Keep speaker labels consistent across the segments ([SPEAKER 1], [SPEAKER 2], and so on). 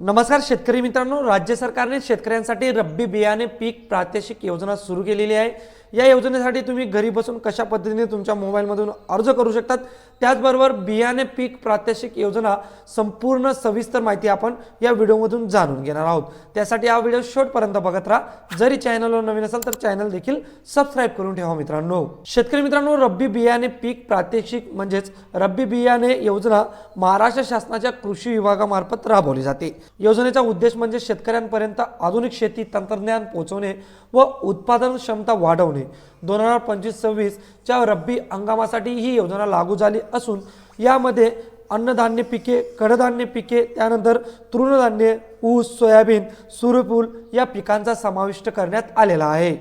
[SPEAKER 1] नमस्कार शेतकरी मित्रांनो. राज्य सरकारने शेतकऱ्यांसाठी रब्बी बियाणे पीक प्रात्यक्षिक योजना सुरू केलेली आहे. या योजनेसाठी तुम्ही घरी बसून कशा पद्धतीने तुमच्या मोबाईलमधून अर्ज करू शकतात? त्याचबरोबर बियाणे पीक प्रात्यक्षिक योजना संपूर्ण सविस्तर माहिती आपण या व्हिडिओमधून जाणून घेणार आहोत. त्यासाठी हा व्हिडिओ शेवटपर्यंत बघत राहा. जरी चॅनलवर नवीन असेल तर चॅनल देखील सबस्क्राईब करून ठेवा मित्रांनो. शेतकरी मित्रांनो रब्बी बियाणे पीक प्रात्यक्षिक म्हणजेच रब्बी बियाणे योजना महाराष्ट्र शासनाच्या कृषी विभागामार्फत राबवली जाते. योजनेचा उद्देश म्हणजे शेतकऱ्यांपर्यंत आधुनिक शेती तंत्रज्ञान पोहोचवणे व उत्पादन क्षमता वाढवणे. दोन हजार पंचवीस सव्वीसच्या रब्बी हंगामासाठी ही योजना लागू झाली असून यामध्ये अन्नधान्य पिके कडधान्य पिके त्यानंतर तृणधान्य ऊस सोयाबीन सूर्यफूल या पिकांचा समाविष्ट करण्यात आलेला आहे.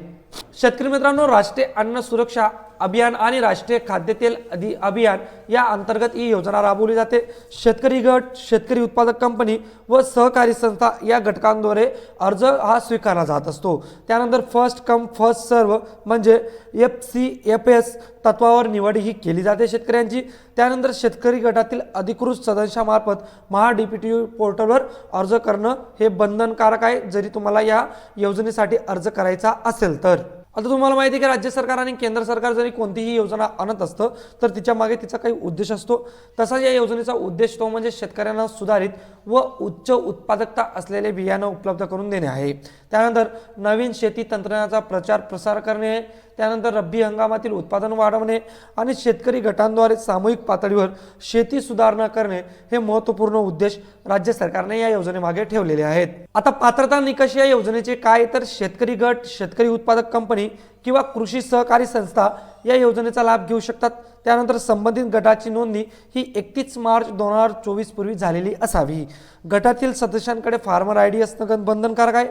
[SPEAKER 1] शेतकरी मित्रांनो राष्ट्रीय अन्न सुरक्षा अभियान आणि राष्ट्रीय खाद्यतेल अधि अभियान या अंतर्गत ही योजना राबवली जाते. शेतकरी गट शेतकरी उत्पादक कंपनी व सहकारी संस्था या घटकांद्वारे अर्ज हा स्वीकारला जात असतो. त्यानंतर फर्स्ट कम फर्स्ट सर्व म्हणजे एफ सी एफ एस तत्वावर निवड ही केली जाते शेतकऱ्यांची. त्यानंतर शेतकरी गटातील अधिकृत सदस्यामार्फत महा डी पी टी पोर्टलवर अर्ज करणं हे बंधनकारक आहे. जरी तुम्हाला या योजनेसाठी अर्ज करायचा असेल तर. आता तुम्हाला माहिती आहे की राज्य सरकार आणि केंद्र सरकार जरी कोणतीही योजना आणत असतं तर तिच्यामागे तिचा काही उद्देश असतो. तसाच या योजनेचा उद्देश तो म्हणजे शेतकऱ्यांना सुधारित व उच्च उत्पादकता असलेले बियाणं उपलब्ध करून देणे आहे. त्यानंतर नवीन शेती तंत्रज्ञानाचा प्रचार प्रसार करणे त्यानंतर रब्बी हंगामातील उत्पादन वाढवणे आणि शेतकरी गटांद्वारे सामूहिक पातळीवर शेती सुधारणा करणे हे महत्त्वपूर्ण उद्देश राज्य सरकारने या योजनेमागे ठेवलेले आहेत. आता पात्रता निकष या योजनेचे काय? तर शेतकरी गट शेतकरी उत्पादक कंपनी किंवा कृषी सहकारी संस्था या योजनेचा लाभ घेऊ शकतात. त्यानंतर संबंधित गटाची नोंदणी ही एकतीस मार्च दोन हजार चोवीस पूर्वी झालेली असावी. गटातील सदस्यांकडे फार्मर आय डी असणं बंधनकारक आहे.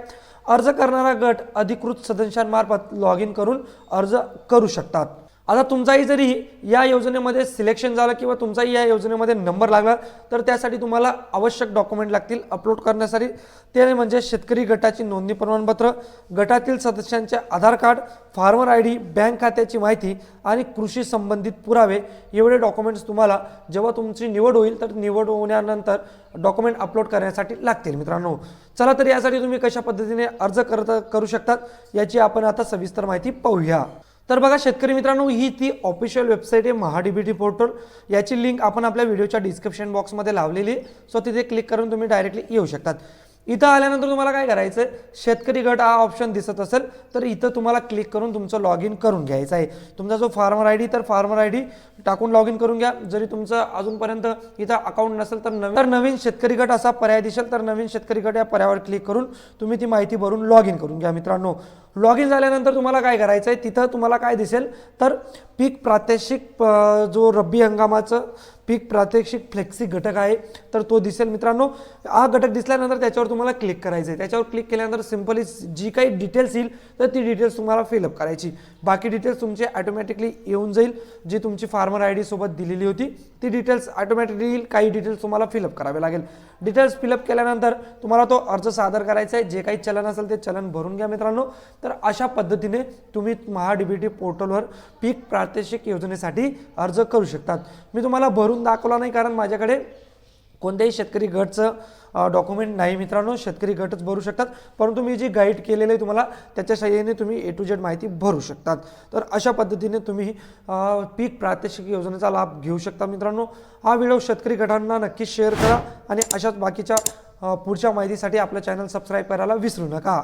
[SPEAKER 1] अर्ज करणारा गट अधिकृत सदस्यांमार्फत लॉग इन करून अर्ज करू शकतात. आता तुमचाही जरी या योजनेमध्ये सिलेक्शन झालं किंवा तुमचाही या योजनेमध्ये नंबर लागला तर त्यासाठी तुम्हाला आवश्यक डॉक्युमेंट लागतील अपलोड करण्यासाठी. ते म्हणजे शेतकरी गटाची नोंदणी प्रमाणपत्र गटातील सदस्यांचे Aadhaar card farmer I D bank खात्याची माहिती आणि कृषी संबंधित पुरावे. एवढे डॉक्युमेंट्स तुम्हाला जेव्हा तुमची निवड होईल तर निवड होण्यानंतर डॉक्युमेंट अपलोड करण्यासाठी लागतील मित्रांनो. चला तर यासाठी तुम्ही कशा पद्धतीने अर्ज करत करू शकतात याची आपण आता सविस्तर माहिती पाहूया. तर बघा शेतकरी मित्रांनो ही ती ऑफिशियल वेबसाईट आहे Maha D B T portal याची लिंक आपण आपल्या व्हिडिओच्या डिस्क्रिप्शन बॉक्समध्ये लावलेली आहे. सो तिथे क्लिक करून तुम्ही डायरेक्टली येऊ शकतात. इथं आल्यानंतर तुम्हाला काय करायचं आहे शेतकरी गट हा ऑप्शन दिसत असेल तर इथं तुम्हाला क्लिक करून तुमचं लॉग इन करून घ्यायचं आहे. तुमचा जो फार्मर आय डी तर फार्मर आय डी टाकून लॉग इन करून घ्या. जरी तुमचं अजूनपर्यंत इथं अकाउंट नसेल तर नवीन तर नवीन शेतकरी गट असा पर्याय दिसेल तर नवीन शेतकरी गट या पर्यायावर क्लिक करून तुम्ही ती माहिती भरून लॉग इन करून घ्या मित्रांनो. लॉग इन झाल्यानंतर तुम्हाला काय करायचं आहे तिथं तुम्हाला काय दिसेल? तर पीक प्रात्यक्षिक जो रब्बी हंगामाचं पीक प्रात्यक्षिक फ्लेक्सी घटक आहे तर तो दिसेल मित्रांनो. हा घटक दिसल्यानंतर त्याच्यावर तुम्हाला क्लिक करायचं आहे त्याच्यावर क्लिक केल्यानंतर सिम्पली जी काही डिटेल्स येईल तर ती डिटेल्स तुम्हाला फिलअप करायची. बाकी डिटेल्स तुमचे ॲटोमॅटिकली येऊन जाईल जी तुमची फार्मर आय डीसोबत दिलेली होती. ती डिटेल्स ऑटोमॅटिकली येईल काही डिटेल्स तुम्हाला फिलअप करावे लागेल. डिटेल्स फिलअप केल्यानंतर तुम्हाला तो अर्ज सादर करायचा आहे. जे काही चलन असेल ते चलन भरून घ्या मित्रांनो. तर तर अशा पद्धतीने तुम्ही महा डी बी टी पोर्टलवर पीक प्रात्यक्षिक योजनेसाठी अर्ज करू शकतात. मी तुम्हाला भरून दाखवला नाही कारण माझ्याकडे कोणत्याही शेतकरी गटचं डॉक्युमेंट नाही मित्रांनो. शेतकरी गटच भरू शकतात. परंतु मी जी गाईड केलेलं आहे तुम्हाला त्याच्या सहाय्याने तुम्ही ए टू जेड माहिती भरू शकतात. तर अशा पद्धतीने तुम्ही पीक प्रात्यक्षिक योजनेचा लाभ घेऊ शकता मित्रांनो. हा व्हिडिओ शेतकरी गटांना नक्की शेअर करा आणि अशाच बाकीच्या पुढच्या माहितीसाठी आपलं चॅनल सबस्क्राईब करायला विसरू नका.